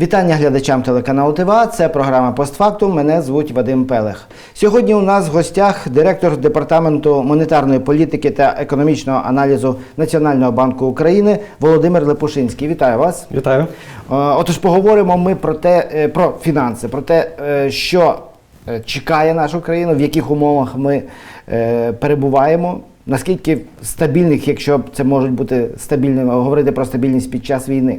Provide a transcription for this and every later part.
Вітання глядачам телеканалу ТВА. Це програма «Постфактум». Мене звуть Вадим Пелех. Сьогодні у нас в гостях директор департаменту монетарної політики та економічного аналізу Національного банку України Володимир Лепушинський. Вітаю вас. Вітаю. Е, Отож, поговоримо ми про те, е, про фінанси, про те, е, що чекає нашу країну, в яких умовах ми перебуваємо. Наскільки стабільних, якщо це можуть бути стабільними, говорити про стабільність під час війни.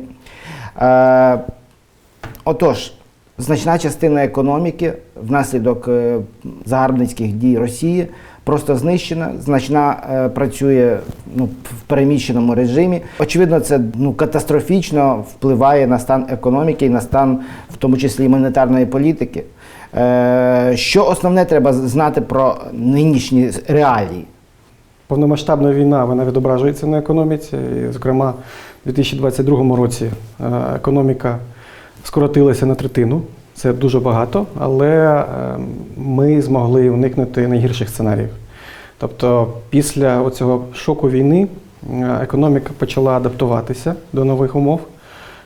Отож, значна частина економіки внаслідок е, загарбницьких дій Росії просто знищена, значна е, працює ну, в переміщеному режимі. Очевидно, це ну, катастрофічно впливає на стан економіки і на стан, в тому числі і монетарної політики. Е, що основне треба знати про нинішні реалії? Повномасштабна війна вона відображується на економіці. І, зокрема, у 2022 році економіка скоротилася на третину. Це дуже багато, але е, ми змогли уникнути найгірших сценаріїв. Тобто, після цього шоку війни е, економіка почала адаптуватися до нових умов,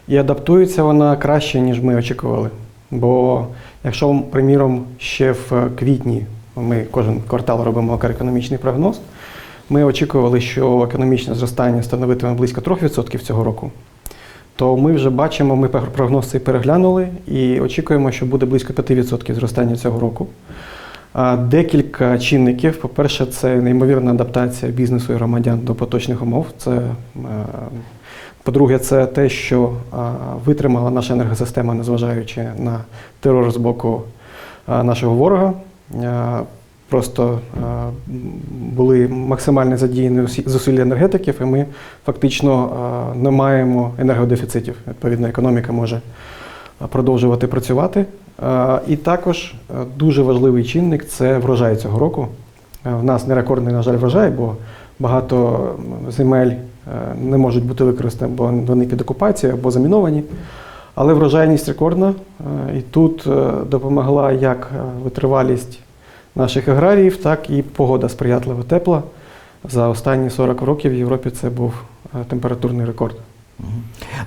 і адаптується вона краще, ніж ми очікували. Бо якщо, приміром, ще в квітні ми кожен квартал робимо макроекономічний прогноз, ми очікували, що економічне зростання становитиме близько 3% цього року. То ми вже бачимо, ми прогноз цей переглянули і очікуємо, що буде близько 5% зростання цього року. Декілька чинників. По-перше, це неймовірна адаптація бізнесу і громадян до поточних умов. Це, е, по-друге, це те, що витримала наша енергосистема, незважаючи на терор з боку нашого ворога. Просто е, були максимально задіяні зусилля енергетиків, і ми фактично е, не маємо енергодефіцитів. Відповідно, економіка може е, продовжувати працювати. І також дуже важливий чинник це врожай цього року. В нас не рекордний, на жаль, врожай, бо багато земель не можуть бути використані, бо вони під окупацією або заміновані. Але врожайність рекордна, і тут допомогла як витривалість наших аграріїв, так і погода сприятлива тепла. За останні 40 років в Європі це був е, температурний рекорд.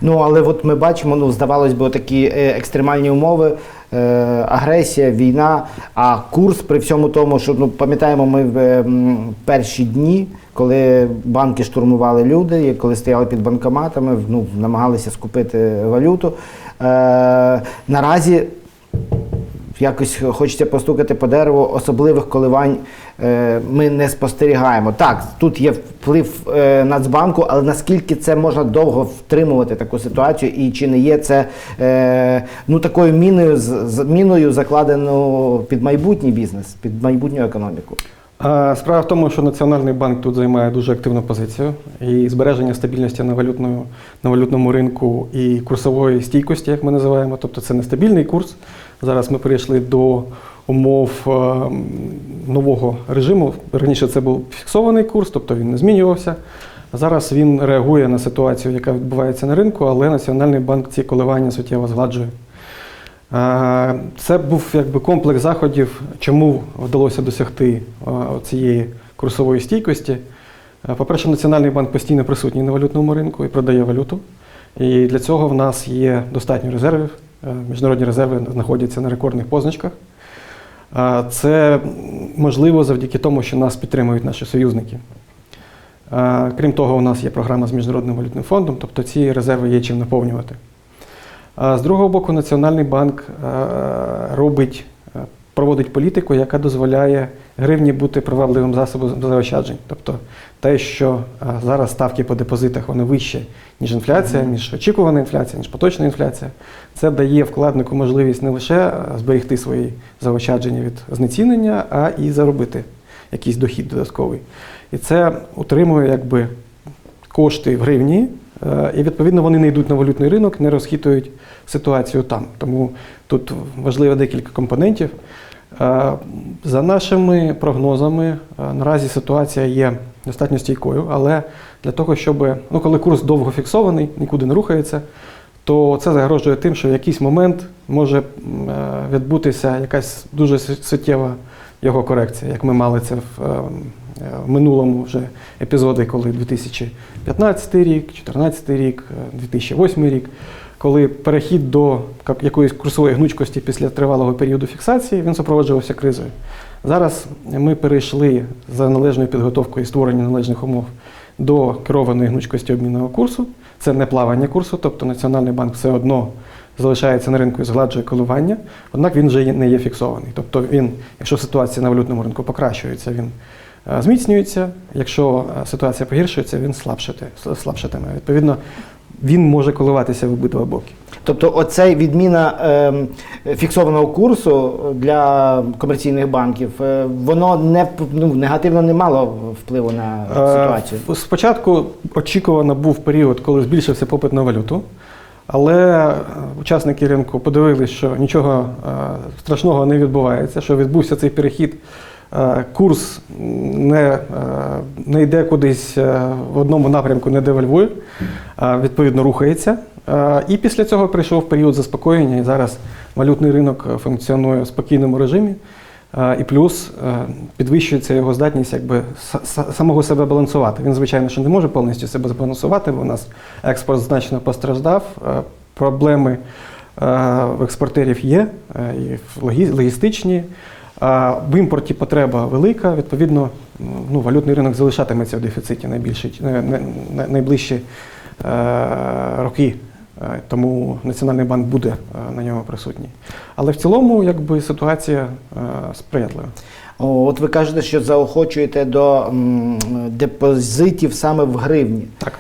Ну, але от ми бачимо, ну, здавалось би, такі е, екстремальні умови, е, агресія, війна, а курс при всьому тому, що ну, пам'ятаємо, ми в е, перші дні, коли банки штурмували люди, коли стояли під банкоматами, ну, намагалися скупити валюту. Е, наразі якось хочеться постукати по дереву, особливих коливань е, ми не спостерігаємо. Так, тут є вплив е, Нацбанку, але наскільки це можна довго втримувати таку ситуацію, і чи не є це е, ну, такою міною, міною закладену під майбутній бізнес, під майбутню економіку? Справа в тому, що Національний банк тут займає дуже активну позицію і збереження стабільності на, валютному, на валютному ринку і курсової стійкості, як ми називаємо. Тобто це нестабільний курс. Зараз ми перейшли до умов е, нового режиму. Раніше це був фіксований курс, тобто він не змінювався. Зараз він реагує на ситуацію, яка відбувається на ринку, але Національний банк ці коливання суттєво згладжує. Е, Це був якби комплекс заходів, чому вдалося досягти е, цієї курсової стійкості. По-перше, Національний банк постійно присутній на валютному ринку і продає валюту. І для цього в нас є достатньо резервів. Е, Міжнародні резерви знаходяться на рекордних позначках. Е, Це можливо завдяки тому, що нас підтримують наші союзники. Е, Крім того, у нас є програма з Міжнародним валютним фондом, тобто ці резерви є чим наповнювати. З другого боку, Національний банк робить, проводить політику, яка дозволяє гривні бути привабливим засобом заощаджень. Тобто те, що е, зараз ставки по депозитах вони вищі, ніж інфляція, ніж очікувана інфляція, ніж поточна інфляція, це дає вкладнику можливість не лише е, зберегти свої заощадження від знецінення, а і заробити якийсь дохід додатковий. І це утримує якби кошти в гривні, е, і відповідно вони не йдуть на валютний ринок, не розхитують ситуацію там. Тому тут важливо декілька компонентів. Е, За нашими прогнозами, е, наразі ситуація є достатньо стійкою, але для того, щоб ну, коли курс довго фіксований, нікуди не рухається, то це загрожує тим, що в якийсь момент може е, відбутися якась дуже суттєва його корекція, як ми мали це в, в минулому вже епізоди, коли 2015 рік, 2014 рік, е, 2008 рік. Коли перехід до якоїсь курсової гнучкості після тривалого періоду фіксації він супроводжувався кризою. Зараз ми перейшли за належною підготовкою і створенням належних умов до керованої гнучкості обмінного курсу. Це не плавання курсу, тобто Національний банк все одно залишається на ринку і згладжує коливання, однак він вже не є фіксований. Тобто він, якщо ситуація на валютному ринку покращується, він е, зміцнюється. Якщо е, ситуація погіршується, він слабшати, слабшатиме. Відповідно, він може коливатися в обидва боки. Тобто, оцей відміна ем, фіксованого курсу для комерційних банків, е, воно не ну, негативно не мало впливу на ситуацію. Е, Спочатку очікувано був період, коли збільшився попит на валюту, але е, учасники ринку подивилися, що нічого е, страшного не відбувається, що відбувся цей перехід. Е, Курс не, е, не йде кудись е, в одному напрямку, не девальвує, відповідно рухається. І після цього прийшов період заспокоєння, і зараз валютний ринок функціонує в спокійному режимі. І плюс підвищується його здатність якби самого себе балансувати. Він, звичайно, що не може повністю себе збалансувати, бо у нас експорт значно постраждав. Проблеми в експортерів є, і логістичні. В імпорті потреба велика, відповідно, ну, валютний ринок залишатиметься в дефіциті найбільші, найближчі е, роки. Е, Тому Національний банк буде е, на ньому присутній. Але в цілому, якби ситуація сприятлива. От ви кажете, що заохочуєте до депозитів саме в гривні. Так.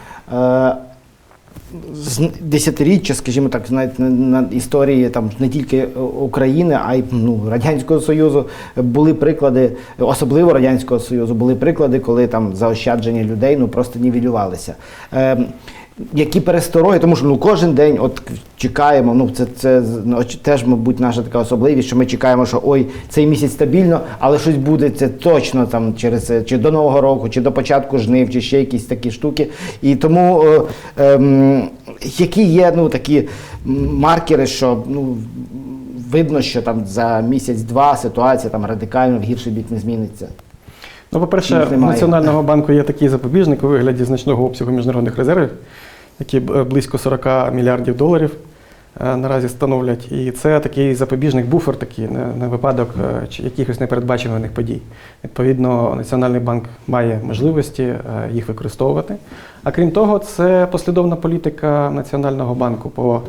Десятиріччя, скажімо так, навіть на, на історії там не тільки України, а й ну, Радянського Союзу були приклади, особливо Радянського Союзу, були приклади, коли там заощадження людей ну просто нівелювалися. Е, які перестороги, тому що ну кожен день от чекаємо. Ну це це ну, теж, мабуть, наша така особливість, що ми чекаємо, що ой, цей місяць стабільно, але щось буде це точно там через е, чи до нового року, чи до початку жнив, чи ще якісь такі штуки. І тому е, ем, які є ну такі маркери, що ну видно, що там за місяць-два ситуація там радикально в гірший бік не зміниться. Ну, по-перше, у. Національного банку є такий запобіжник у вигляді значного обсягу міжнародних резервів, які е, близько 40 мільярдів доларів е, наразі становлять. І це такий запобіжник, буфер такий на, випадок е, якихось непередбачуваних подій. Відповідно, Національний банк має можливості їх використовувати. А крім того, це послідовна політика Національного банку по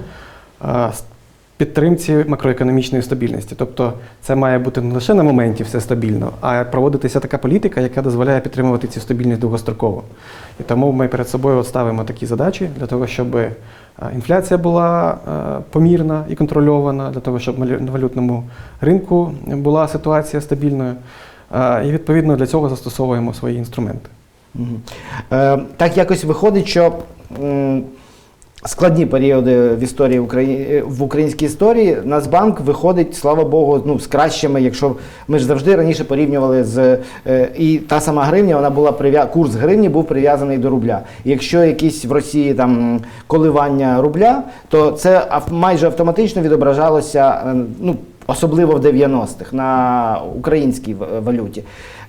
підтримці макроекономічної стабільності. Тобто це має бути не лише на моменті все стабільно, а проводитися така політика, яка дозволяє підтримувати цю стабільність довгостроково. І тому ми перед собою ставимо такі задачі для того, щоб е, інфляція була е, помірна і контрольована, для того, щоб на валютному ринку була ситуація стабільною. Е, І відповідно для цього застосовуємо свої інструменти. Так якось виходить, що складні періоди в історії Украї... в українській історії Нацбанк виходить, слава Богу, ну, з кращими, якщо ми ж завжди раніше порівнювали з е, і та сама гривня, вона була прив'я... курс гривні був прив'язаний до рубля. Якщо якісь в Росії там коливання рубля, то це майже автоматично відображалося, е, ну, особливо в 90-х на українській валюті.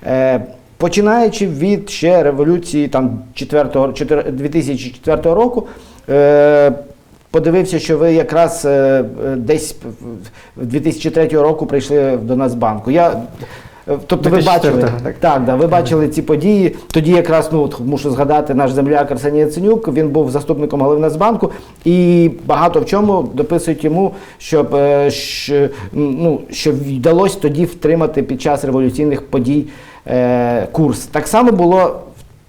Е, Починаючи від ще революції там 4, 4, 2004 року, подивився, що ви якраз е, е, десь в 2003 року прийшли до Нацбанку. Я, е, тобто ви бачили, так. так, да, ви бачили ці події. Тоді якраз ну, от, мушу згадати наш земляк Арсеній Яценюк, він був заступником голови Нацбанку, і багато в чому дописують йому, щоб, е, щ- ну, що вдалося тоді втримати під час революційних подій е, курс. Так само було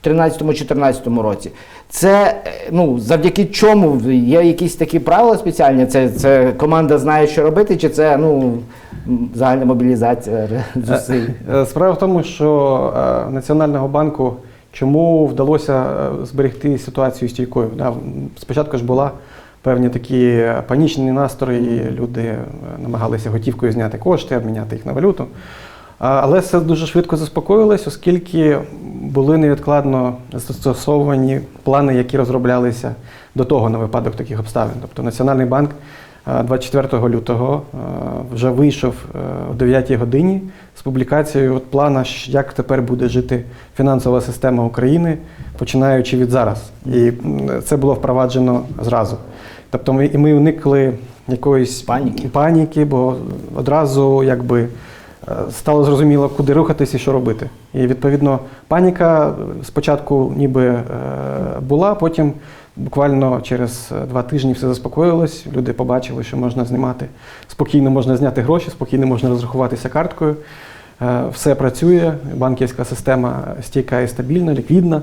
в 13-14 році. Це е, ну, завдяки чому є якісь такі правила спеціальні? Це, це команда знає, що робити, чи це ну, загальна мобілізація зусиль? Е, Справа в тому, що е, Національного банку чому вдалося е, зберегти ситуацію стійкою. Спочатку ж була певні такі е, панічні настрої, люди е, намагалися готівкою зняти кошти, обміняти їх на валюту. Але все дуже швидко заспокоїлось, оскільки були невідкладно застосовані плани, які розроблялися до того на випадок таких обставин. Тобто Національний банк е, 24 лютого вже вийшов е, о 9 годині з публікацією от плана, як тепер буде жити фінансова система України, починаючи від зараз. І це було впроваджено зразу. Тобто ми, і ми уникли якоїсь Паніки. паніки, бо одразу якби стало зрозуміло, куди рухатись і що робити. І відповідно паніка е, спочатку ніби е, була, потім буквально через е, два тижні все заспокоїлось. Люди побачили, що можна знімати спокійно можна зняти гроші, спокійно можна розрахуватися карткою. Е, Все працює, банківська система стійка і стабільна, ліквідна.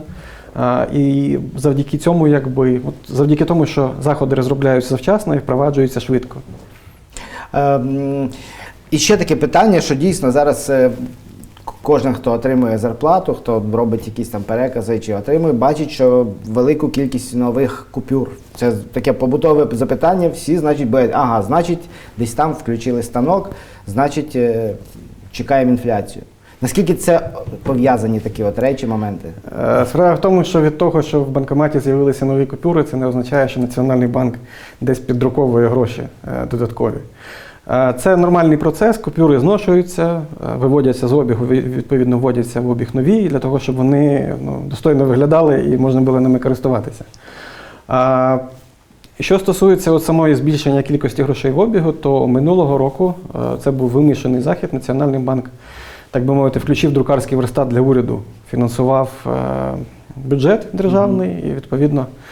Е, І завдяки цьому, якби, от завдяки тому, що заходи розробляються завчасно і впроваджуються швидко. І ще таке питання, що дійсно зараз е, кожен, хто отримує зарплату, хто робить якісь там перекази чи отримує, бачить, що велику кількість нових купюр. Це таке побутове запитання. Всі, значить, бачать, ага, значить, десь там включили станок, значить, е, чекаємо інфляцію. Наскільки це пов'язані такі от речі, моменти? Е, Справа в тому, що від того, що в банкоматі з'явилися нові купюри, це не означає, що Національний банк десь піддруковує гроші додаткові. Е, Це нормальний процес, купюри зношуються, е, виводяться з обігу, відповідно вводяться в обіг нові для того, щоб вони ну, достойно виглядали і можна було ними користуватися. А, Що стосується от самої збільшення кількості грошей в обігу, то минулого року е, це був вимішаний захід. Національний банк, так би мовити, включив друкарський верстат для уряду, фінансував е, бюджет державний, і відповідно е,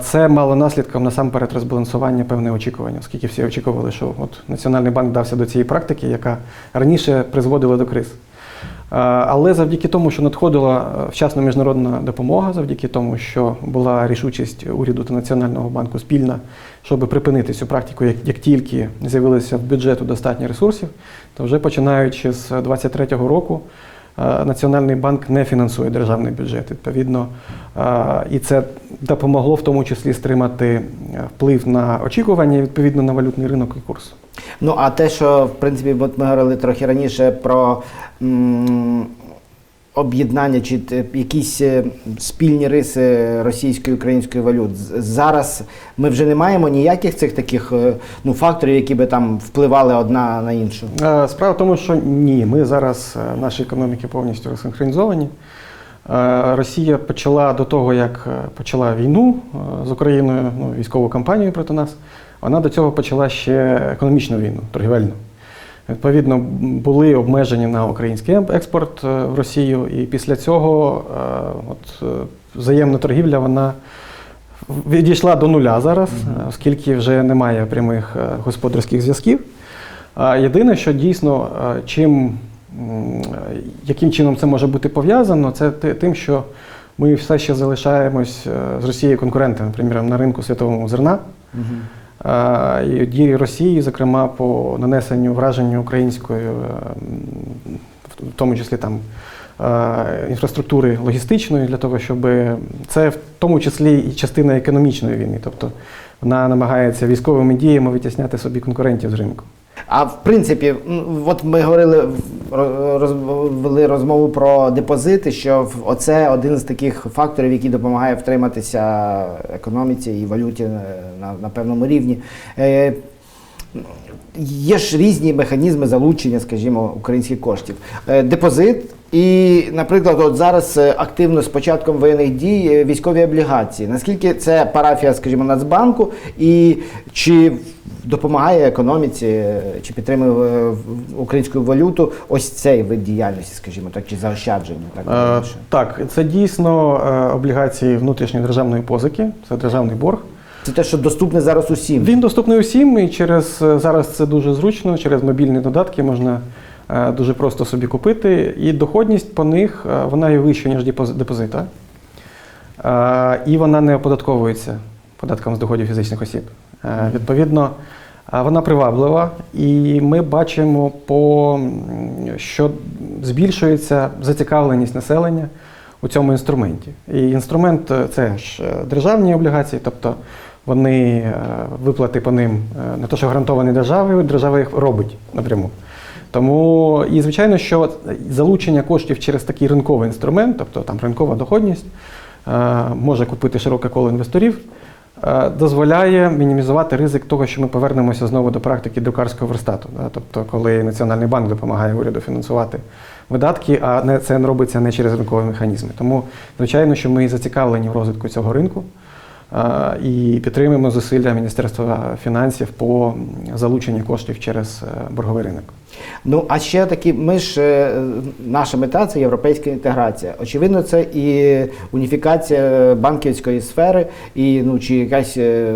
це мало наслідком насамперед розбалансування певних очікувань, оскільки всі очікували, що от Національний банк дався до цієї практики, яка раніше призводила до криз. Але завдяки тому, що надходила е, вчасна міжнародна допомога, завдяки тому, що була рішучість уряду та Національного банку спільна, щоб припинити цю практику, як, як тільки з'явилося в бюджету достатньо ресурсів, то вже починаючи з 2023 року Національний банк не фінансує державний бюджет. Відповідно, е, і це допомогло в тому числі стримати е, вплив на очікування відповідно на валютний ринок і курс. Ну, а те, що в принципі, от ми говорили трохи раніше про об'єднання чи якісь е, спільні риси російської української валют. Зараз ми вже не маємо ніяких цих таких е, ну, факторів, які би там впливали одна на іншу. Е, Справа в тому, що ні, ми зараз е, наші економіки повністю розсинхронізовані. Е, Росія почала до того, як е, почала війну е, з Україною, ну, військову кампанію проти нас. Вона до цього почала ще економічну війну, торгівельну. Відповідно, були обмежені на український ем- експорт е, в Росію, і після цього е, от, е, взаємна торгівля вона відійшла до нуля зараз, оскільки вже немає прямих господарських зв'язків. Єдине, що дійсно, чим, яким чином це може бути пов'язано, це тим, що ми все ще залишаємось з Росією конкурентами, наприклад, на ринку світового зерна. І дії Росії, зокрема, по нанесенню враження української, е, в тому числі там. е, Інфраструктури логістичної для того, щоб це в тому числі і частина економічної війни, тобто вона намагається військовими діями витісняти собі конкурентів з ринку. А в принципі, от ми говорили, вели розмову про депозити, що оце один з таких факторів, який допомагає втриматися економіці і валюті е, на, на певному рівні. Е, Є ж різні механізми залучення, скажімо, українських коштів. Е, Депозит і, наприклад, от зараз е, активно з початком воєнних дій е, військові облігації. Наскільки це парафія, скажімо, Нацбанку, і чи допомагає економіці, е, чи підтримує українську валюту ось цей вид діяльності, скажімо так, чи заощадження? Так, Е. Так, це дійсно облігації внутрішньої державної позики, це державний борг. Це те, що доступне зараз усім. Він доступний усім, і через зараз це дуже зручно. Через мобільні додатки можна дуже просто собі купити. І доходність по них е, вона є вища, ніж депози- депозита. Е, І вона не оподатковується податком з доходів фізичних осіб. Е, Відповідно, е, вона приваблива, і ми бачимо, по, що збільшується зацікавленість населення у цьому інструменті. І інструмент е, це ж е, державні облігації, тобто вони е, виплати по ним е, не то, що гарантовані державою, держава їх робить напряму. Тому і звичайно, що залучення коштів через такий ринковий інструмент, тобто там ринкова доходність, е, може купити широке коло інвесторів, е, дозволяє мінімізувати ризик того, що ми повернемося знову до практики друкарського верстату. Тобто, коли Національний банк допомагає уряду фінансувати видатки, а це робиться не через ринкові механізми. Тому, звичайно, що ми зацікавлені в розвитку цього ринку. І підтримуємо зусилля Міністерства фінансів по залученню коштів через е, борговий ринок. Ну а ще такі, ми ж е, наша мета це європейська інтеграція. Очевидно, це і уніфікація банківської сфери, і ну чи якась е,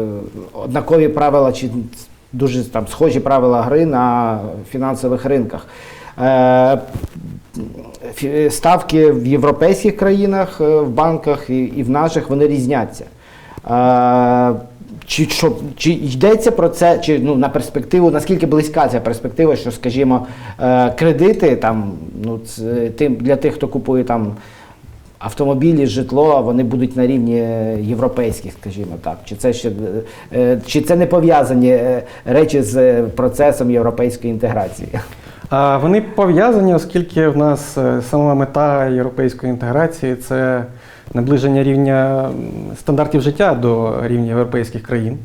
однакові правила, чи дуже там схожі правила гри на фінансових ринках. Ставки в європейських країнах в банках і в наших вони різняться. Чи, що, чи йдеться про це, чи ну, на перспективу, наскільки близька ця перспектива, що, скажімо, е, кредити там, ну, це, тим, для тих, хто купує там автомобілі, житло, вони будуть на рівні європейських, скажімо так. Чи це, ще, е, чи це не пов'язані е, речі з процесом європейської інтеграції? Вони пов'язані, оскільки в нас сама мета європейської інтеграції це наближення рівня стандартів життя до рівня європейських країн.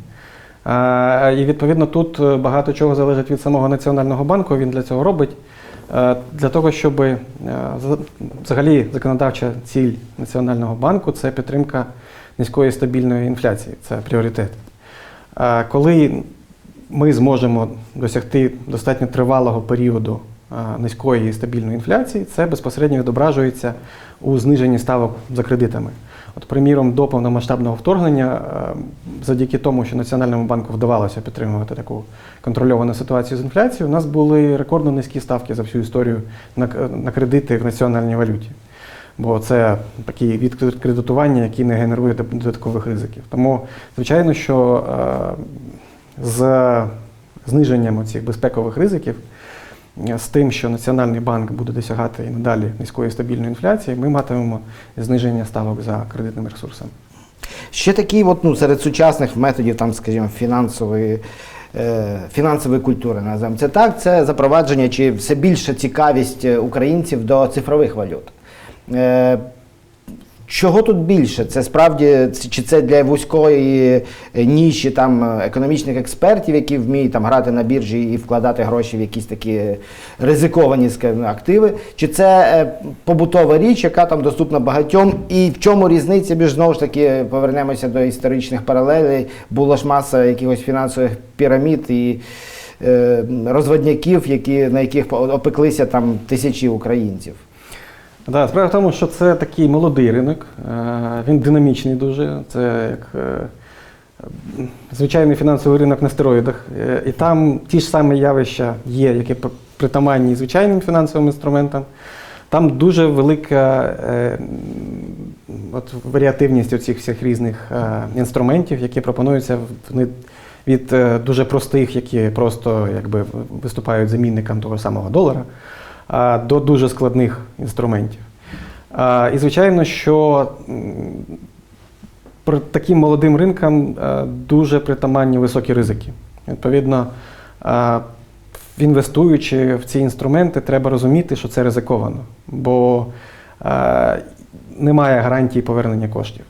І відповідно тут е, багато чого залежить від самого Національного банку. Він для цього робить. Для того, щоб е, взагалі законодавча ціль Національного банку це підтримка низької стабільної інфляції. Це пріоритет. Коли ми зможемо досягти достатньо тривалого періоду низької і стабільної інфляції, це безпосередньо відображується у зниженні ставок за кредитами. От, приміром, до повномасштабного вторгнення, завдяки тому, що Національному банку вдавалося підтримувати таку контрольовану ситуацію з інфляцією, у нас були рекордно низькі ставки за всю історію на, на кредити в національній валюті. Бо це такий від який не генерує додаткових ризиків. Тому, звичайно, що е, з зниженням цих безпекових ризиків, е, з тим, що Національний банк буде досягати і надалі низької стабільної інфляції, ми матимемо зниження ставок за кредитними ресурсами. Ще такий, от, ну, серед сучасних методів, там, скажімо, фінансової, е, фінансової культури, називаємо це так, це запровадження чи все більша цікавість е, українців до цифрових валют. Чого тут більше? Це справді чи це для вузької е, ніші там е, економічних експертів, які вміють там грати на біржі і вкладати гроші в якісь такі ризиковані скажімо, активи? Чи це е, побутова річ, яка там доступна багатьом? І в чому різниця між знову ж таки повернемося до історичних паралелей? Була ж маса якихось фінансових пірамід і розводняків, які, на яких опеклися там тисячі українців. Да, справа в тому, що це такий молодий ринок, е, він динамічний дуже. Це як е, звичайний фінансовий ринок на стероїдах. Е, І там ті ж самі явища є, які притаманні звичайним фінансовим інструментам. Там дуже велика от, варіативність оцих всіх різних інструментів, які пропонуються вони від дуже простих, які просто якби, виступають замінником того самого долара, до дуже складних інструментів. І звичайно, що таким молодим ринкам е, дуже притаманні високі ризики. Відповідно, інвестуючи в ці інструменти, треба розуміти, що це ризиковано, бо е, немає гарантії повернення коштів.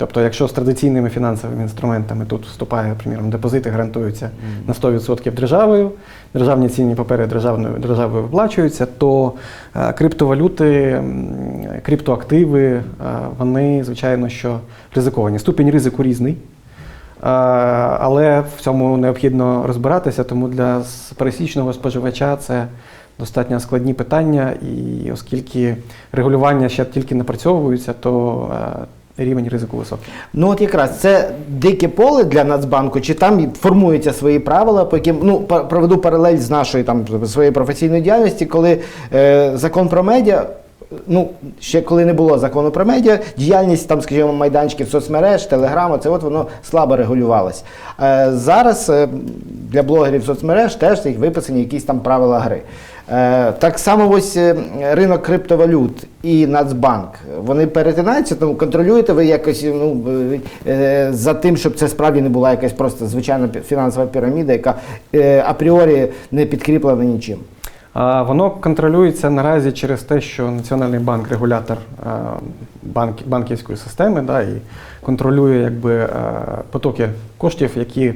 Тобто, якщо з традиційними фінансовими інструментами тут вступає, приміром, депозити гарантуються на 100% державою, державні цінні папери державною державою виплачуються, то е, криптовалюти, криптоактиви, е, вони, звичайно, що ризиковані. Ступінь ризику різний. Е, Але в цьому необхідно розбиратися, тому для пересічного споживача це достатньо складні питання, і оскільки регулювання ще тільки напрацьовуються, то рівень ризику високий. Ну от якраз це дике поле для Нацбанку, чи там формуються свої правила, по яким ну проведу паралель з нашої там своєї професійної діяльності, коли е, закон про медіа. Ну, ще коли не було закону про медіа, діяльність там, скажімо, майданчиків соцмереж, телеграму, це от воно слабо регулювалось. Е, зараз е, для блогерів соцмереж теж їх виписані якісь там правила гри. Е, так само ось е, ринок криптовалют і Нацбанк. Вони перетинаються, тому контролюєте ви якось ну, е, за тим, щоб це справді не була якась просто звичайна фінансова піраміда, яка апріорі не підкріплена нічим. Воно контролюється наразі через те, що Національний банк регулятор банк, банківської системи да, і контролює якби, потоки коштів, які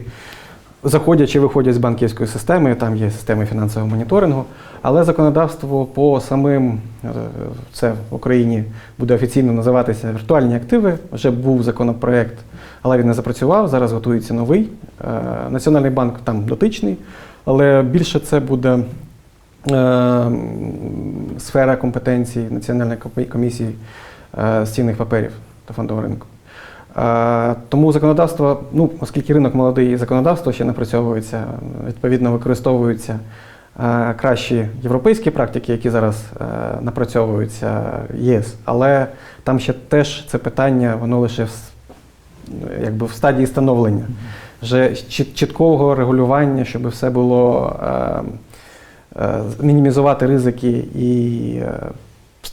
заходять чи виходять з банківської системи. Там є системи фінансового моніторингу. Але законодавство по самим е, це в Україні буде офіційно називатися віртуальні активи. Вже був законопроект але він не запрацював. Зараз готується новий. Е, Національний банк там дотичний, але більше це буде е, сфера компетенцій Національної комісії з цінних паперів та фондового ринку. Е, Тому законодавство, ну, оскільки ринок молодий законодавство ще напрацьовується, відповідно використовуються е, кращі європейські практики, які зараз е, напрацьовуються ЄС. Але там ще теж це питання, воно лише в, якби в стадії становлення. Вже чіткого регулювання, щоб все було мінімізувати ризики і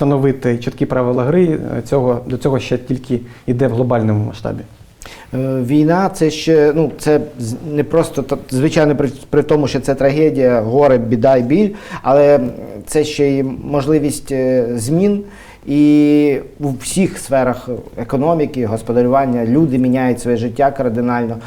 встановити чіткі правила гри, е, цього, до цього ще тільки йде в глобальному масштабі. Е, Війна це ще ну це не просто звичайно при, при тому, що це трагедія, горе, біда і біль, але це ще й можливість е, змін. І у всіх сферах економіки, господарювання люди міняють своє життя кардинально.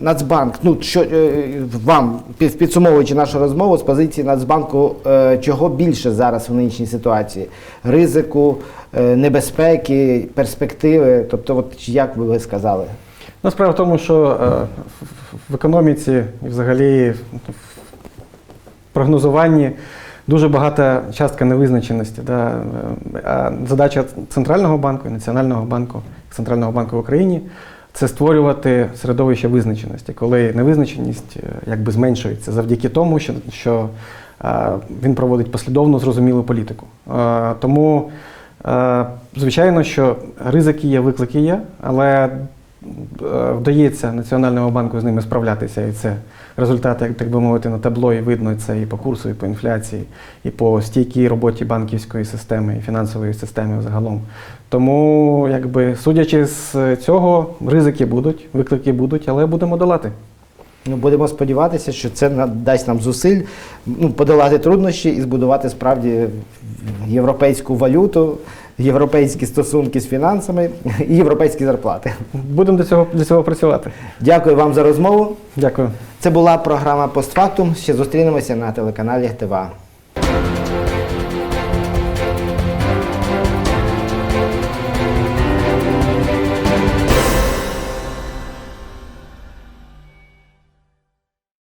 Нацбанк, ну що е, вам під- підсумовуючи нашу розмову з позиції Нацбанку, е, чого більше зараз в нинішній ситуації? Ризику, е, небезпеки, перспективи. Тобто, от як би ви сказали? Ну, справа в тому, що в- економіці і взагалі в прогнозуванні дуже багата частка невизначеності. Да? Задача Центрального банку і Національного банку, Центрального банку в Україні це створювати середовище визначеності, коли невизначеність е, якби зменшується завдяки тому, що, що е, він проводить послідовну зрозумілу політику. Е, Тому, звичайно, що ризики є, виклики є, але вдається Національному банку з ними справлятися, і це результати, так би мовити, на табло і видно це і по курсу, і по інфляції, і по стійкій роботі банківської системи і фінансової системи загалом. Тому, якби судячи з цього, ризики будуть, виклики будуть, але будемо долати. Ну, будемо сподіватися, що це дасть нам зусиль ну, подолати труднощі і збудувати справді європейську валюту, європейські стосунки з фінансами і європейські зарплати. Будемо до цього, до цього працювати. Дякую вам за розмову. Дякую. Це була програма Постфактум. Ще зустрінемося на телеканалі ТВА.